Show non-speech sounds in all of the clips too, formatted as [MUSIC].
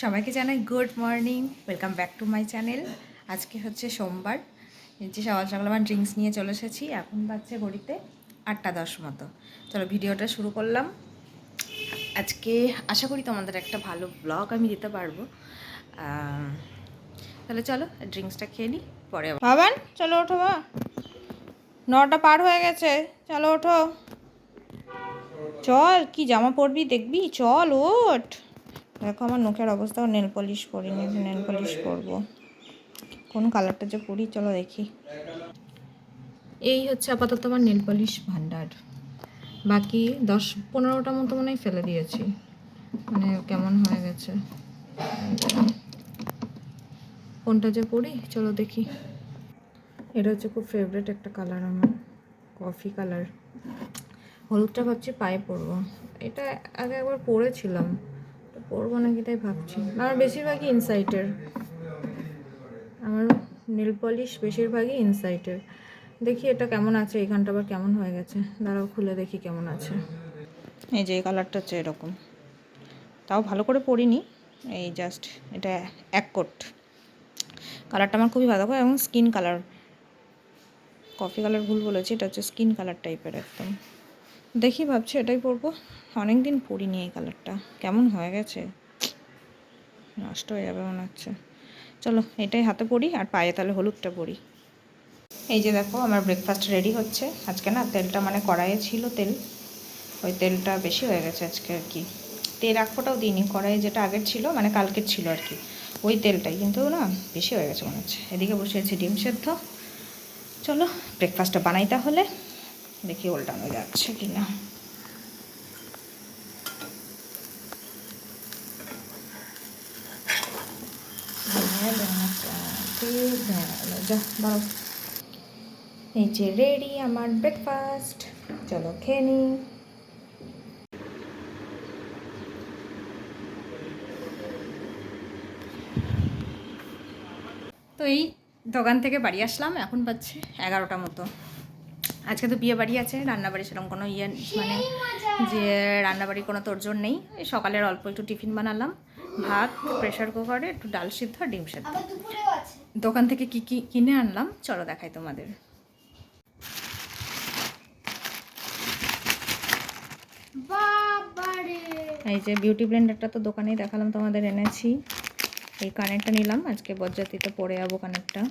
সবাইকে জানাই good morning, welcome back to my channel. আজকে হচ্ছে সোমবার যে সকাল সকাল আমার ড্রিঙ্কস নিয়ে চলে এসেছি, এখন বাজছে ঘড়িতে আটটা দশ মতো। চলো ভিডিওটা শুরু করলাম। আজকে আশা করি তোমাদের একটা ভালো ব্লগ আমি দিতে পারব। তাহলে চলো ড্রিঙ্কসটা খেয়ে নিই, পরে বাবান চলো ওঠো বা নটা পার হয়ে গেছে, চলো ওঠো। চল, কি জামা পরবি দেখবি? চল, ওঠ। দেখো আমার নখের অবস্থা নেল পলিশ করিনি নেল পলিশ করব। কোন কালারটা যে পরি, চলো দেখি। এই হচ্ছে আপাতত আমার নেল পলিশ ভান্ডার। বাকি দশ পনেরোটা মতো মনে হয় ফেলে দিয়েছি। মানে কেমন হয়ে গেছে। কোনটা যে পরি, চলো দেখি। এটা হচ্ছে খুব ফেভারেট একটা কালার আমার কফি কালার হলুদটা ভাবছি পায়ে পরবো। এটা আগে একবার পরেছিলাম। তো পরবো নাকি তাই ভাবছি। আমার বেশিরভাগই ইনসাইটের আমার নীল পলিশ বেশিরভাগই ইনসাইটের দেখি এটা কেমন আছে এখানটা আবার কেমন হয়ে গেছে। দাঁড়াও, খুলে দেখি কেমন আছে। এই যে এই কালারটা হচ্ছে এরকম। তাও ভালো করে পরিনি। এই জাস্ট এটা এক কোট। কালারটা আমার খুবই ভালো এবং স্কিন কালার কফি কালার ভুল বলেছি, এটা হচ্ছে স্কিন কালার টাইপের একদম। দেখি ভাবছি এটাই পরবো। অনেক দিন পরিনি এই কালারটা। কেমন হয়ে গেছে? নষ্ট হয়ে যাবে মনে হচ্ছে। চলো, এটাই হাতে পরি, আর পায়ে তাহলে হলুদটা পরি। এই যে দেখো, আমার ব্রেকফাস্ট রেডি হচ্ছে। আজকে না তেলটা মানে কড়াইয়ে ছিল তেল। ওই তেলটা বেশি হয়ে গেছে আজকে আর কি। তেল এক ফোটাও দিইনি, কড়াইয়ে যেটা আগের ছিল মানে কালকের ছিল আর কি। ওই তেলটাই, কিন্তু না বেশি হয়ে গেছে মনে হচ্ছে। এদিকে বসে আছি ডিম সেদ্ধ। চলো ব্রেকফাস্টটা বানাই তাহলে। দেখি উল্টানো যাচ্ছে কি না যা দাও এই যে রেডি আমার ব্রেকফাস্ট চলো খেয়ে নিই তো এই দোকান থেকে বাড়ি আসলাম, এখন পাচ্ছে এগারোটা মতো। আজকে তো বিয়ে বাড়ি আছে রান্নাবাড়ি সেরকম কোনো ইয়ে মানে যে রান্নাবাড়ির কোনো তোরজোর নেই। এই সকালের অল্প একটু টিফিন বানালাম ভাত প্রেশার কুকারে একটু ডাল সিদ্ধ আর ডিম সেদ্ধ। দোকান থেকে কি কি কিনে আনলাম চলো দেখাই তোমাদের। এই যে বিউটি ব্লেন্ডারটা তো দোকানেই দেখালাম তোমাদের এনেছি। এই কানেরটা নিলাম আজকে বজ্জাতিতে পরে যাব কানেরটা।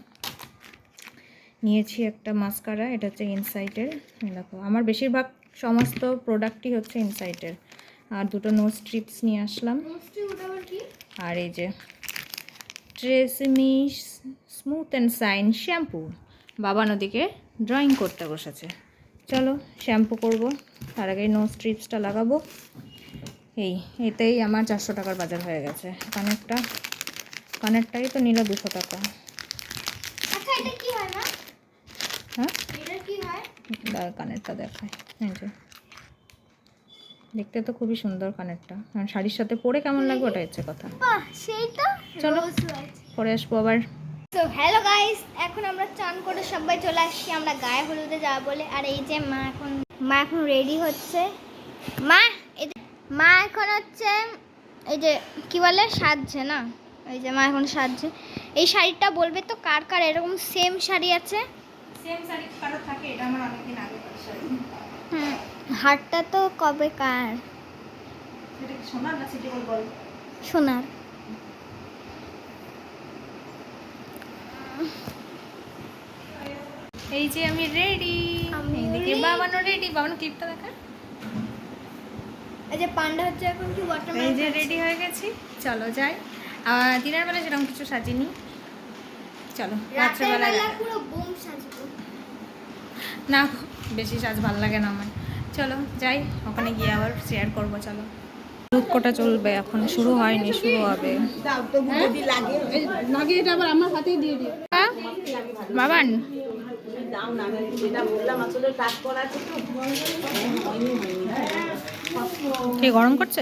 নিয়েছি একটা মাস্কারা এটা হচ্ছে ইনসাইটের দেখো আমার বেশিরভাগ সমস্ত প্রোডাক্টই হচ্ছে ইনসাইটের আর দুটো নোজ স্ট্রিপস নিয়ে আসলাম। আর এই যে TRESemme smooth and shine shampoo বাবা নদীকে ড্রয়িং করতে বসেছে। চলো শ্যাম্পু করব। তার আগে নো স্ট্রিপসটা লাগাবো। এই এতেই আমার চারশো টাকার বাজার হয়ে গেছে। কানেরটা কানেরটাই তো নিল দুশো টাকা। আচ্ছা হয়? কানেরটা দেখায় এই যে। দেখতে তো খুবই সুন্দর কানেরটা। আর শাড়ির সাথে পরে কেমন লাগবে ওটা হচ্ছে কথা। বাহ সেই তো চলো। পরে আসব আবার। তো হ্যালো গাইস এখন আমরা চান করে সবাই চলে আসছি। আমরা গায়ে হলুদে যাওয়া বলে। আর এই যে মা এখন মা এখন রেডি হচ্ছে। মা এই যে- মা এখন হচ্ছে এই যে কি বলে সাজছে না? এই যে মা এখন সাজছে। এই শাড়িটা বলবে তো কার কার? এরকম সেম শাড়ি আছে। সেম শাড়ি কারও থাকে এটা আমার অনেকদিন আগে শাড়ি হ্যাঁ হারটা তো কবে কার? কি সোনার না সিটি গোল্ড বল? সোনার। এই যে আমি রেডি এইদিকে। বাবানো রেডি বাবানো ক্লিপটা দেখা। এই যে পান্ডা হচ্ছে এখন কি এই যে রেডি হয়ে গেছি। চলো যাই। দিনের বেলা সেরকম কিছু সাজিনি। চলো রাতের বেলা পুরো বুম সাজবো। না বেশি সাজ ভালো লাগে না আমার। চলো যাই ওখানে গিয়ে আবার শেয়ার করব চলো। দুধকোটা চলবে এখন শুরু হয়নি শুরু হবে। দিও। হ্যাঁ? বাবান। কি গরম করছে?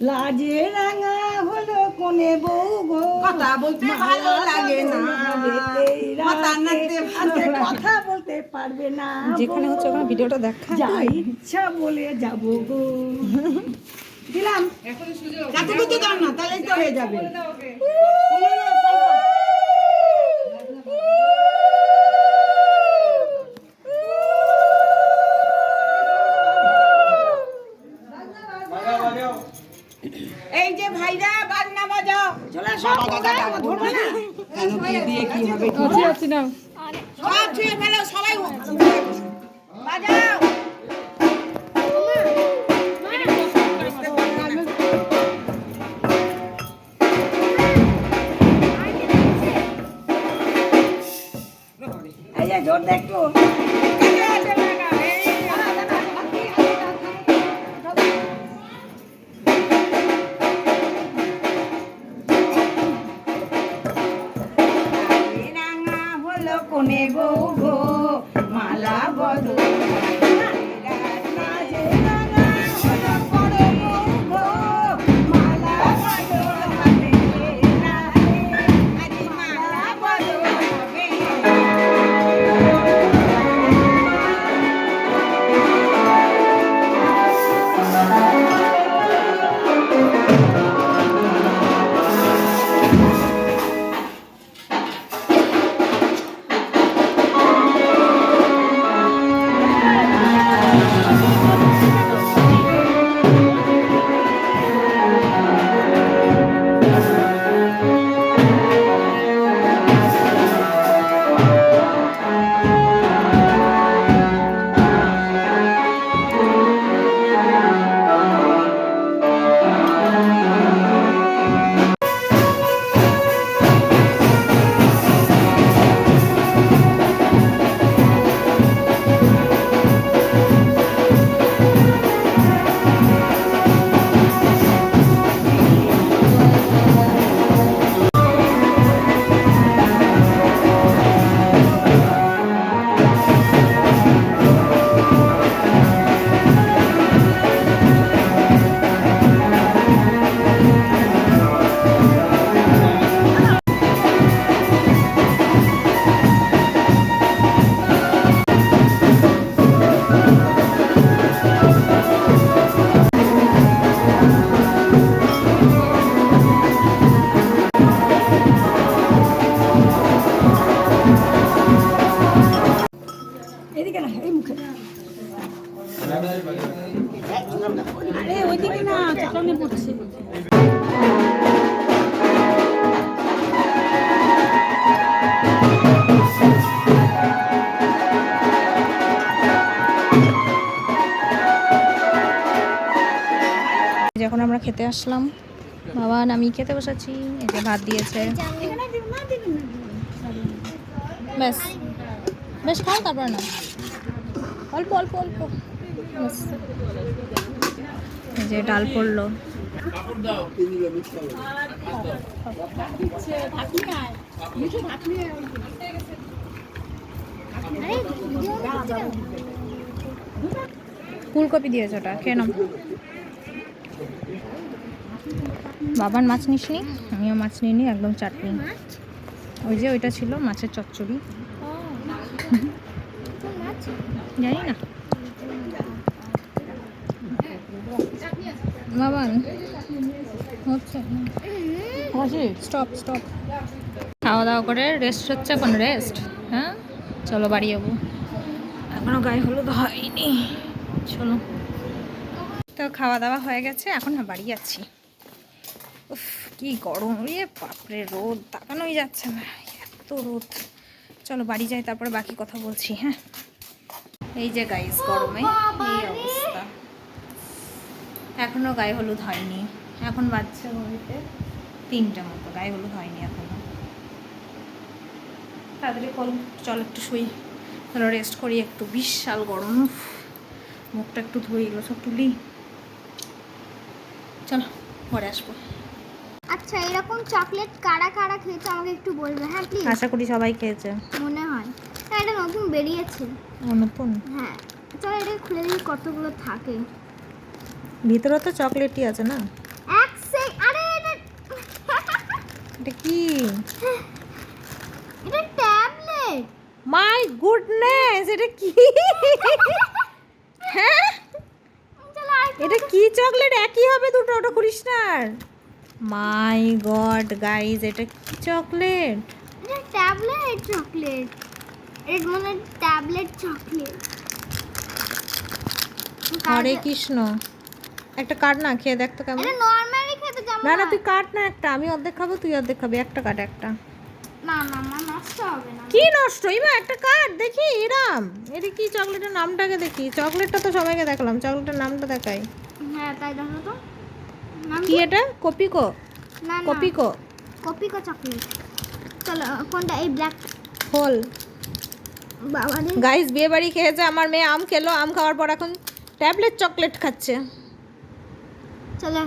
লাজে রাঙা হলো কোনে বউ গো কথা বলতে ভালো লাগে না কথা বলতে পারবে না যেখানে হচ্ছে ওখানে ভিডিওটা দেখা যা ইচ্ছা বলে যাব গো। দিলাম। এতটুকু দাও না তাহলেই তো হয়ে যাবে এই যে ভাইরা বাজনা বাজাও চলে আসো ধরবে না কেন কি দিয়ে কি হবে আছি আছি না সব ছুঁয়ে ফেলো সবাই বাজাও। এই যে জোর দেখো আরে ওইদিকে না পড়ছে যখন আমরা খেতে আসলাম, বাবা আমি খেতে বসেছি, এই যে ভাত দিয়েছে। ব্যাস। বেশ খাও তারপর না। অল্প অল্প অল্প। যে ডাল পড়ল। ফুলকপি দিয়েছে ওটা নাও। বাবার মাছ নিসনি? আমিও মাছ নিইনি একদম চাটনি। ওই যে ওইটা ছিল মাছের চচ্চড়ি। জানি না। হচ্ছে। স্টপ স্টপ খাওয়া দাওয়া করে রেস্ট হচ্ছে এখন রেস্ট হ্যাঁ? চলো বাড়ি যাব। এখনও গায়ে হলুদ হয়নি। চলো। তো খাওয়া দাওয়া হয়ে গেছে এখন না বাড়ি যাচ্ছি। উফ কি গরম রে বাপরে রোদ তাকানোই যাচ্ছে না। এত রোদ। চলো বাড়ি যাই তারপরে বাকি কথা বলছি হ্যাঁ? এই যে গাইস গরমে এই অবস্থা। এখনও গায়ে হলুদ হয়নি। এখন বাচ্চা ঘড়িতে তিনটে মতো গায়ে হলুদ হয়নি এখনও। তাড়াতাড়ি কল চল একটু শুই। তাহলে রেস্ট করি একটু বিশাল গরম মুখটা একটু ধুয়ে এগুলো সব তুলি। চলো পরে আসব। আচ্ছা এরকম চকলেট কারা কারা খেয়েছে আমাকে একটু বলবে হ্যাঁ প্লিজ আশা করি সবাই খেয়েছে। মনে হয়। হ্যাঁ এটা নতুন বেরিয়েছে। নতুন? হ্যাঁ। চলো এটা খুলে দিই কতগুলো থাকে। ভিতরে তো চকলেটই আছে না? এটা কি? এটা ট্যাবলেট। মাই গুডনেস এটা কি? হ্যাঁ? এটা কি চকলেট? একই হবে দুটো ওটা করিস না মাই গড গাইজ এটা কি চকলেট? এটা ট্যাবলেট চকলেট। এটা মানে ট্যাবলেট চকলেট। হরে কৃষ্ণ। একটা কাট না খেয়ে দেখ তো কেমন। নরমালি খেতে না না তুই কাট না একটা আমি অর্ধেক খাব তুই অর্ধেক খাবি একটা কাট একটা। না না না নষ্ট হবে না। কি নষ্ট? ইমা একটা কাট দেখি এরাম। এটা কি চকলেটের নামটাকে দেখি? চকলেটটা তো সবাইকে দেখালাম চকলেটের নামটা দেখাই। হ্যাঁ তাই দেখো তো। কি এটা? কপিকো? না না। কপিকো? Kopiko chocolate. চলো কোনটা? এই ব্ল্যাক হোল গাইস বিয়ে বাড়ি খেয়েছে আমার মেয়ে আম খেলো আম খাওয়ার পর এখন ট্যাবলেট চকলেট খাচ্ছে। চলো।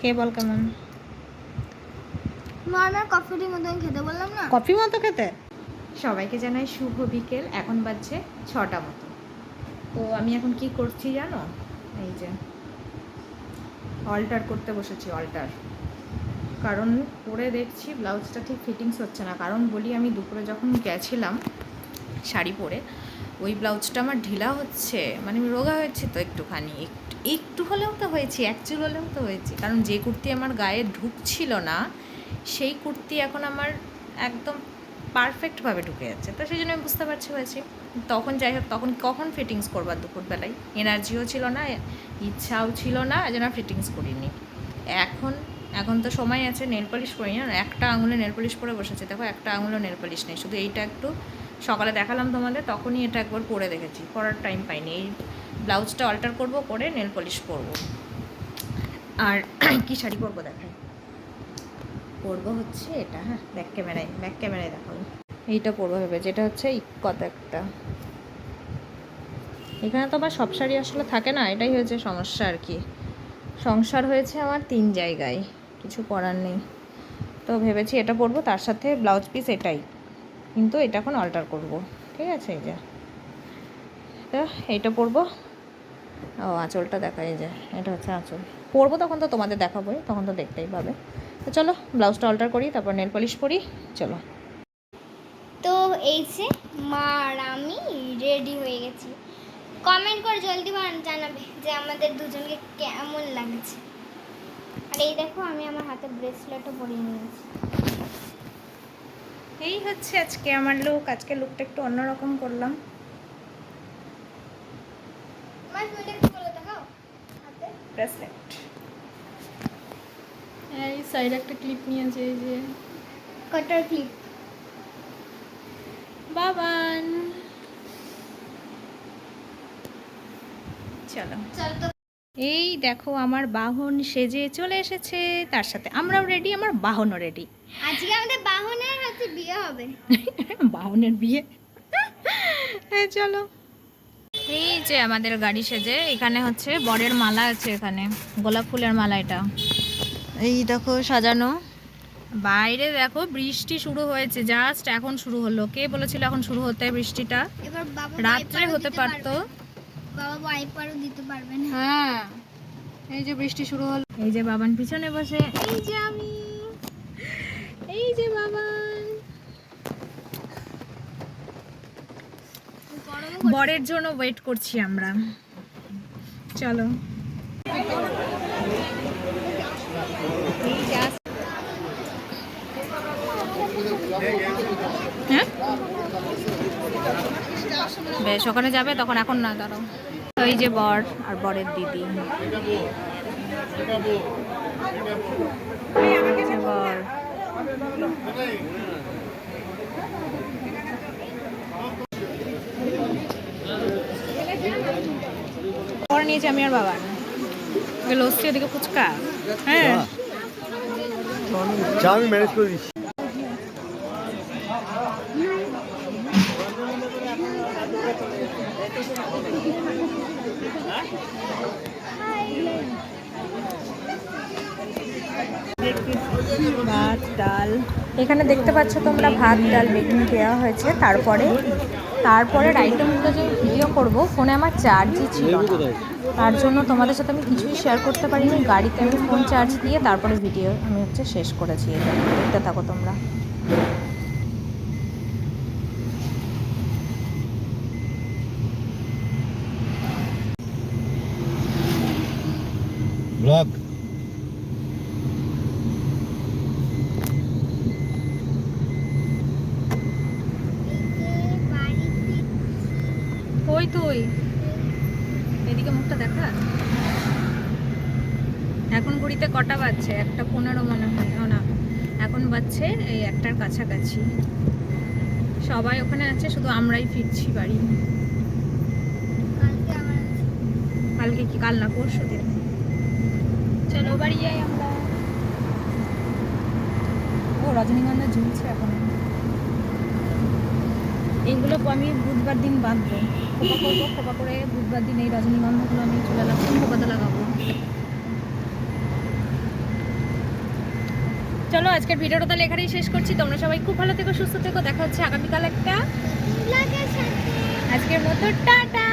কে বল কেমন? নর্মাল কফির মতন খেতে বললাম না? কফি মতো খেতে? সবাইকে জানাই শুভ বিকেল এখন বাজছে ছটা মতো। তো আমি এখন কি করছি জানো? এই যে অল্টার করতে বসেছি অল্টার কারণ পরে দেখছি ব্লাউজটা ঠিক ফিটিংস হচ্ছে না। কারণ বলি আমি দুপুরে যখন গেছিলাম শাড়ি পরে ওই ব্লাউজটা আমার ঢিলা হচ্ছে মানে আমি রোগা হয়েছে তো একটুখানি একটু হলেও তো হয়েছি অ্যাকচুয়াল হলেও তো হয়েছি। কারণ যে কুর্তি আমার গায়ে ঢুকছিল না, সেই কুর্তি এখন আমার একদম পারফেক্টভাবে ঢুকে যাচ্ছে। তো সেই জন্য আমি বুঝতে পারছি হয়েছে। তখন যাই হোক, তখন কখন ফিটিংস করবার দুপুরবেলায়? এনার্জিও ছিল না, ইচ্ছাও ছিল না যেন ফিটিংস করিনি। এখন এখন তো সময় আছে নেল পলিশ করি না। একটা আঙুলে নেল পলিশ পরে বসেছে। দেখো, একটা আঙুলে নেল পলিশ নেই। শুধু এইটা একটু সকালে দেখালাম তোমাদের, তখনই এটা একবার পরে দেখেছি। পরার টাইম পাইনি। এই ব্লাউজটা অল্টার করব, করে নেল পলিশ করব। আর [CLEARS THROAT] কি শাড়ি পরবো দেখাই? পরবো হচ্ছে এটা হ্যাঁ ব্যাক ক্যামেরায় ব্যাক ক্যামেরায় দেখাবো এইটা পরবো ভেবে, যেটা হচ্ছে ইকত একটা। এখানে তো আমার সব শাড়ি আসলে থাকে না, এটাই হয়েছে সমস্যা আর কি। সংসার হয়েছে আমার তিন জায়গায়, কিছু করার নেই। তো ভেবেছি এটা পরবো, তার সাথে ব্লাউজ পিস এটাই। কিন্তু এটা এখন অল্টার করব, ঠিক আছে এই যে। তো এইটা পরবো। ও আঁচলটা দেখা এই যে এটা হচ্ছে আঁচল। পরবো তখন তো তোমাদের দেখাবোই তখন তো দেখতেই পাবে। তো চলো ব্লাউজটা অল্টার করি তারপর নেল পলিশ করি চলো। তো এই যে মা আর আমি রেডি হয়ে গেছি। কমেন্ট করে জলদি বান জানাবে যে আমাদের দুজনকে কেমন লাগছে। আর এই দেখো আমি আমার হাতে ব্রেসলেটও পরিয়ে নিয়েছি। এই হচ্ছে আজকে আমার লুক আজকে লুকটা একটু অন্যরকম করলাম আমার চুলটা একটু বলে দেখাও ব্রেসলেট এই সাইডে একটা ক্লিপ নিয়েছে এই যে। কটার ক্লিপ বাবান। চলো। চল। তো এই দেখো আমার বাহন সেজে চলে এসেছে। তার সাথে আমরাও রেডি আমার বাহনও রেডি আজকে আমাদের বাহনের হাতে বিয়ে হবে। [LAUGHS] বাহনের বিয়ে? হ্যাঁ চলো। এই যে আমাদের গাড়ি সেজে এখানে হচ্ছে বরের মালা আছে এখানে গোলাপ ফুলের মালা এটা। এই দেখো সাজানো। বাইরে দেখো বৃষ্টি শুরু হয়েছে জাস্ট এখন শুরু হলো। কে বলেছিল এখন শুরু হতে বৃষ্টিটা? এবার রাত্রে হতে পারতো। বাবা ওয়াইপারও দিতে পারবে না। হ্যাঁ এই যে বৃষ্টি শুরু হলো। এই যে বাবান পিছনে বসে। এই যে আমি এই যে বাবান গরমও বরের জন্য ওয়েট করছি আমরা। চলো। হ্যাঁ? বেশ, ওখানে যাবে তখন এখন না, দাঁড়াও। ওই যে বর আর বরের দিদি। বর। পরে নিয়েছি আমি আর বাবা লস্যি ওদিকে ফুচকা। হ্যাঁ। আমি ম্যানেজ করে দিচ্ছি। ভাত ডাল। এখানে দেখতে পাচ্ছ তোমরা ভাত ডাল বেগুনি দেওয়া হয়েছে। তারপরে তারপরের আইটেমগুলো যে ভিডিও করব ফোনে আমার চার্জই ছিল না। তার জন্য তোমাদের সাথে আমি কিছুই শেয়ার করতে পারিনি। গাড়িতে আমি ফোন চার্জ দিয়ে তারপরে ভিডিও আমি হচ্ছে শেষ করেছি। এটা দেখতে থাকো তোমরা। ব্লগ কই তুই এদিকে মুখটা দেখা এখন ঘড়িতে কটা বাজছে একটা পনেরো মনে হয়। না এখন বাজছে এই একটার কাছাকাছি। সবাই ওখানে আছে শুধু আমরাই ফিরছি বাড়ি। কালকে কি? কাল না পরশু দিন। চলো বাড়ি যাই আমরা। ও রজনীগন্ধা ঝুলছে এখন। এইগুলো আমি বুধবার দিন বাঁধবো। খোপা করব খোপা করে বুধবার দিন এই রজনীগন্ধাগুলো আমি চুলে লাগাবো খোপাতে লাগাবো। চলো আজকের ভিডিওটা তাহলে এখানেই শেষ করছি। তোমরা সবাই খুব ভালো থেকো সুস্থ থেকো। দেখা হচ্ছে আগামীকাল একটা আজকের মতো টাটা!